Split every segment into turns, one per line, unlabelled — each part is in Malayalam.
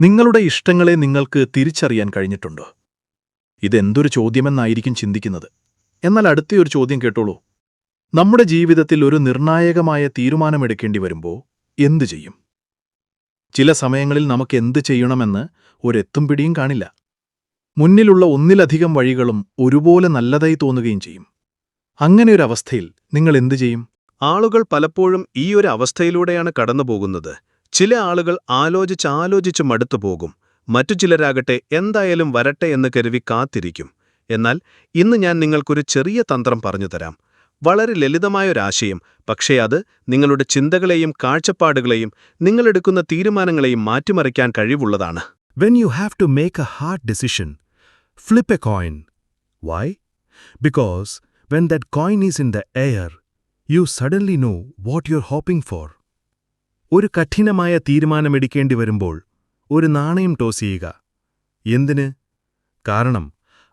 നിങ്ങളുടെ ഇഷ്ടങ്ങളെ നിങ്ങൾക്ക് തിരിച്ചറിയാൻ കഴിഞ്ഞിട്ടുണ്ടോ? ഇതെന്തൊരു ചോദ്യമെന്നായിരിക്കും ചിന്തിക്കുന്നത്. എന്നാൽ അടുത്തൊരു ചോദ്യം കേട്ടോളൂ. നമ്മുടെ ജീവിതത്തിൽ ഒരു നിർണായകമായ തീരുമാനമെടുക്കേണ്ടി വരുമ്പോൾ എന്തു ചെയ്യും? ചില സമയങ്ങളിൽ നമുക്ക് എന്ത് ചെയ്യണമെന്ന് ഒരെത്തും പിടിയും കാണില്ല. മുന്നിലുള്ള ഒന്നിലധികം വഴികളും ഒരുപോലെ നല്ലതായി തോന്നുകയും ചെയ്യും. അങ്ങനെ ഒരു അവസ്ഥയിൽ നിങ്ങൾ എന്തു ചെയ്യും?
ആളുകൾ പലപ്പോഴും ഈ ഒരു അവസ്ഥയിലൂടെയാണ് കടന്നുപോകുന്നത്. ചില ആളുകൾ ആലോചിച്ച് ആലോചിച്ച് മടുത്തു പോകും മറ്റു ചിലരാകട്ടെ എന്തായാലും വരട്ടെ എന്ന് കരുതി കാത്തിരിക്കും എന്നാൽ ഇന്ന് ഞാൻ നിങ്ങൾക്കൊരു ചെറിയ തന്ത്രം പറഞ്ഞുതരാം വളരെ ലളിതമായൊരാശയം പക്ഷേ അത് നിങ്ങളുടെ ചിന്തകളെയും കാഴ്ചപ്പാടുകളെയും നിങ്ങളെടുക്കുന്ന തീരുമാനങ്ങളെയും മാറ്റിമറിക്കാൻ കഴിവുള്ളതാണ്
When you have to make a hard decision, flip a coin. Why? Because when that coin is in the air, you suddenly know what you're hoping for. ഒരു കഠിനമായ തീരുമാനമെടുക്കേണ്ടി വരുമ്പോൾ ഒരു നാണയം ടോസ് ചെയ്യുക. എന്തിന്? കാരണം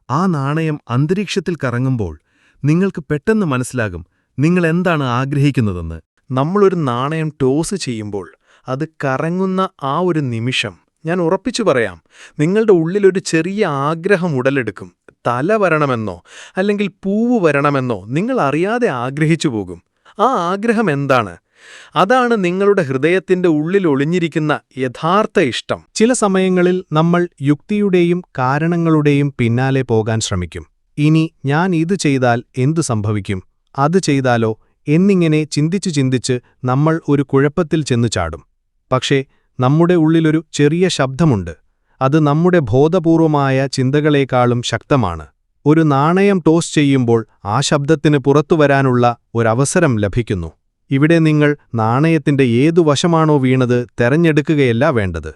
ആ നാണയം അന്തരീക്ഷത്തിൽ കറങ്ങുമ്പോൾ നിങ്ങൾക്ക് പെട്ടെന്ന് മനസ്സിലാകും നിങ്ങൾ എന്താണ് ആഗ്രഹിക്കുന്നതെന്ന്.
നമ്മളൊരു നാണയം ടോസ് ചെയ്യുമ്പോൾ അത് കറങ്ങുന്ന ആ ഒരു നിമിഷം ഞാൻ ഉറപ്പിച്ചു പറയാം നിങ്ങളുടെ ഉള്ളിലൊരു ചെറിയ ആഗ്രഹം ഉടലെടുക്കും. തല വരണമെന്നോ അല്ലെങ്കിൽ പൂവ് വരണമെന്നോ നിങ്ങൾ അറിയാതെ ആഗ്രഹിച്ചു പോകും. ആ ആഗ്രഹം എന്താണ്? അതാണ് നിങ്ങളുടെ ഹൃദയത്തിന്റെ ഉള്ളിൽ ഒളിഞ്ഞിരിക്കുന്ന യഥാർത്ഥ ഇഷ്ടം. ചില സമയങ്ങളിൽ നമ്മൾ യുക്തിയുടെയും കാരണങ്ങളുടെയും പിന്നാലെ പോകാൻ ശ്രമിക്കും. ഇനി ഞാൻ ഇത് ചെയ്താൽ എന്തു സംഭവിക്കും? അത് ചെയ്താലോ? എന്നിങ്ങനെ ചിന്തിച്ചു ചിന്തിച്ച് നമ്മൾ ഒരു കുഴപ്പത്തിൽ ചെന്നു ചാടും. പക്ഷേ നമ്മുടെ ഉള്ളിലൊരു ചെറിയ ശബ്ദമുണ്ട്. അത് നമ്മുടെ ബോധപൂർവമായ ചിന്തകളേക്കാളും ശക്തമാണ്. ഒരു നാണയം ടോസ് ചെയ്യുമ്പോൾ ആ ശബ്ദത്തിന് പുറത്തുവരാനുള്ള ഒരവസരം ലഭിക്കുന്നു. ഇവിടെ നിങ്ങൾ നാണയത്തിന്റെ ഏതു വശമാണോ വീണത് തെരഞ്ഞെടുക്കുകയല്ല വേണ്ടത്.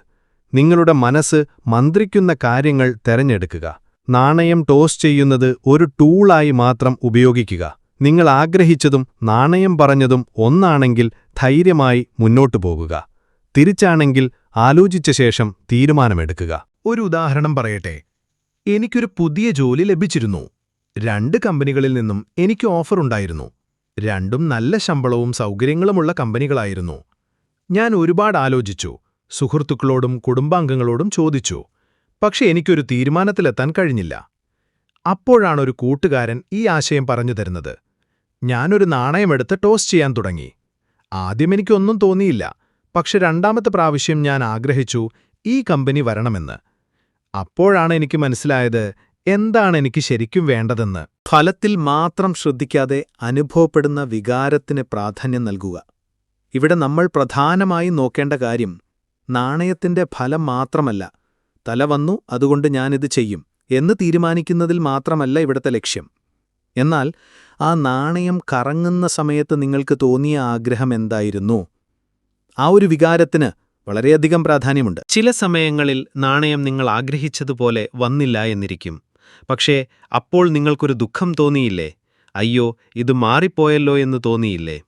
നിങ്ങളുടെ മനസ്സ് മന്ത്രിക്കുന്ന കാര്യങ്ങൾ തെരഞ്ഞെടുക്കുക. നാണയം ടോസ് ചെയ്യുന്നത് ഒരു ടൂളായി മാത്രം ഉപയോഗിക്കുക. നിങ്ങൾ ആഗ്രഹിച്ചതും നാണയം പറഞ്ഞതും ഒന്നാണെങ്കിൽ ധൈര്യമായി മുന്നോട്ടു പോകുക. തിരിച്ചാണെങ്കിൽ ആലോചിച്ച ശേഷം തീരുമാനമെടുക്കുക. ഒരു ഉദാഹരണം പറയട്ടെ. എനിക്കൊരു പുതിയ ജോലി ലഭിച്ചിരുന്നു. രണ്ട് കമ്പനികളിൽ നിന്നും എനിക്ക് ഓഫർ ഉണ്ടായിരുന്നു. രണ്ടും നല്ല ശമ്പളവും സൗകര്യങ്ങളുമുള്ള കമ്പനികളായിരുന്നു. ഞാൻ ഒരുപാട് ആലോചിച്ചു സുഹൃത്തുക്കളോടും കുടുംബാംഗങ്ങളോടും ചോദിച്ചു പക്ഷെ എനിക്കൊരു തീരുമാനത്തിലെത്താൻ കഴിഞ്ഞില്ല. അപ്പോഴാണൊരു കൂട്ടുകാരൻ ഈ ആശയം പറഞ്ഞു തരുന്നത്. ഞാനൊരു നാണയമെടുത്ത് ടോസ് ചെയ്യാൻ തുടങ്ങി. ആദ്യം എനിക്കൊന്നും തോന്നിയില്ല പക്ഷെ രണ്ടാമത്തെ പ്രാവശ്യം ഞാൻ ആഗ്രഹിച്ചു ഈ കമ്പനി വരണമെന്ന്. അപ്പോഴാണ് എനിക്ക് മനസ്സിലായത് എന്താണ് എനിക്ക് ശരിക്കും വേണ്ടതെന്ന്? ഫലത്തിൽ മാത്രം ശ്രദ്ധിക്കാതെ അനുഭവപ്പെടുന്ന വികാരത്തിന് പ്രാധാന്യം നൽകുക. ഇവിടെ നമ്മൾ പ്രധാനമായും നോക്കേണ്ട കാര്യം നാണയത്തിന്റെ ഫലം മാത്രമല്ല. തല വന്നു അതുകൊണ്ട് ഞാനിത് ചെയ്യും എന്ന് തീരുമാനിക്കുന്നതിൽ മാത്രമല്ല ഇവിടത്തെ ലക്ഷ്യം. എന്നാൽ ആ നാണയം കറങ്ങുന്ന സമയത്ത് നിങ്ങൾക്ക് തോന്നിയ ആഗ്രഹം എന്തായിരുന്നു? ആ ഒരു വികാരത്തിന് വളരെയധികം പ്രാധാന്യമുണ്ട്. ചില സമയങ്ങളിൽ നാണയം നിങ്ങൾ ആഗ്രഹിച്ചതുപോലെ വന്നില്ല എന്നിരിക്കും. പക്ഷേ അപ്പോൾ നിങ്ങൾക്കൊരു ദുഃഖം തോന്നിയില്ലേ? അയ്യോ ഇത് മാറിപ്പോയല്ലോ എന്ന് തോന്നിയില്ലേ?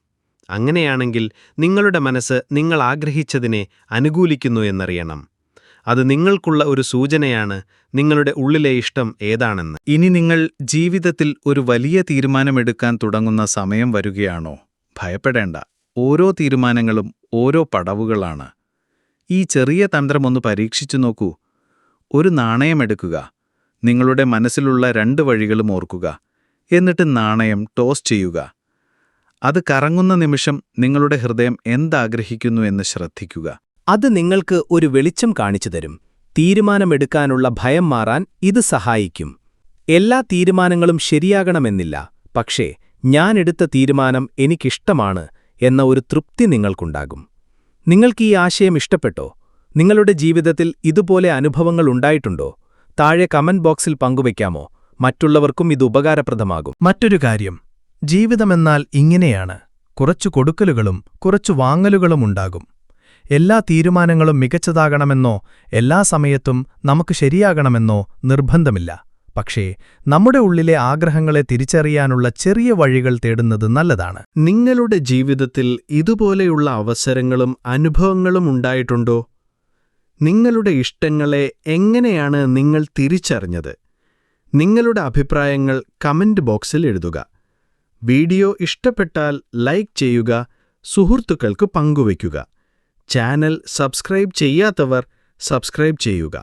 അങ്ങനെയാണെങ്കിൽ നിങ്ങളുടെ മനസ്സ് നിങ്ങൾ ആഗ്രഹിച്ചതിനെ അനുകൂലിക്കുന്നു എന്നറിയണം. അത് നിങ്ങൾക്കുള്ള ഒരു സൂചനയാണ് നിങ്ങളുടെ ഉള്ളിലെ ഇഷ്ടം ഏതാണെന്ന്.
ഇനി നിങ്ങൾ ജീവിതത്തിൽ ഒരു വലിയ തീരുമാനമെടുക്കാൻ തുടങ്ങുന്ന സമയം വരികയാണോ? ഭയപ്പെടേണ്ട. ഓരോ തീരുമാനങ്ങളും ഓരോ പടവുകളാണ്. ഈ ചെറിയ തന്ത്രമൊന്ന് പരീക്ഷിച്ചു നോക്കൂ. ഒരു നാണയമെടുക്കുക. നിങ്ങളുടെ മനസ്സിലുള്ള രണ്ട് വഴികളും ഓർക്കുക. എന്നിട്ട് നാണയം ടോസ് ചെയ്യുക. അത് കറങ്ങുന്ന നിമിഷം നിങ്ങളുടെ ഹൃദയം എന്താഗ്രഹിക്കുന്നു എന്ന് ശ്രദ്ധിക്കുക.
അത് നിങ്ങൾക്ക് ഒരു വെളിച്ചം കാണിച്ചു തരും. തീരുമാനമെടുക്കാനുള്ള ഭയം മാറാൻ ഇത് സഹായിക്കും. എല്ലാ തീരുമാനങ്ങളും ശരിയാകണമെന്നില്ല. പക്ഷേ ഞാൻ എടുത്ത തീരുമാനം എനിക്കിഷ്ടമാണ് എന്ന ഒരു തൃപ്തി നിങ്ങൾക്കുണ്ടാകും. നിങ്ങൾക്ക് ഈ ആശയം ഇഷ്ടപ്പെട്ടോ? നിങ്ങളുടെ ജീവിതത്തിൽ ഇതുപോലെ അനുഭവങ്ങൾ ഉണ്ടായിട്ടുണ്ടോ? താഴെ കമന്റ് ബോക്സിൽ പങ്കുവയ്ക്കാമോ? മറ്റുള്ളവർക്കും ഇത് ഉപകാരപ്രദമാകും.
മറ്റൊരു കാര്യം ജീവിതമെന്നാൽ ഇങ്ങനെയാണ്. കുറച്ചു കൊടുക്കലുകളും കുറച്ചു വാങ്ങലുകളും ഉണ്ടാകും. എല്ലാ തീരുമാനങ്ങളും മികച്ചതാകണമെന്നോ എല്ലാ സമയത്തും നമുക്ക് ശരിയാകണമെന്നോ നിർബന്ധമില്ല. പക്ഷേ നമ്മുടെ ഉള്ളിലെ ആഗ്രഹങ്ങളെ തിരിച്ചറിയാനുള്ള ചെറിയ വഴികൾ തേടുന്നത് നല്ലതാണ്.
നിങ്ങളുടെ ജീവിതത്തിൽ ഇതുപോലെയുള്ള അവസരങ്ങളും അനുഭവങ്ങളും ഉണ്ടായിട്ടുണ്ടോ? നിങ്ങളുടെ ഇഷ്ടങ്ങളെ എങ്ങനെയാണ് നിങ്ങൾ തിരിച്ചറിഞ്ഞത്? നിങ്ങളുടെ അഭിപ്രായങ്ങൾ കമന്റ് ബോക്സിൽ എഴുതുക. വീഡിയോ ഇഷ്ടപ്പെട്ടാൽ ലൈക്ക് ചെയ്യുക സുഹൃത്തുക്കൾക്ക് പങ്കുവയ്ക്കുക. ചാനൽ സബ്സ്ക്രൈബ് ചെയ്യാത്തവർ സബ്സ്ക്രൈബ് ചെയ്യുക.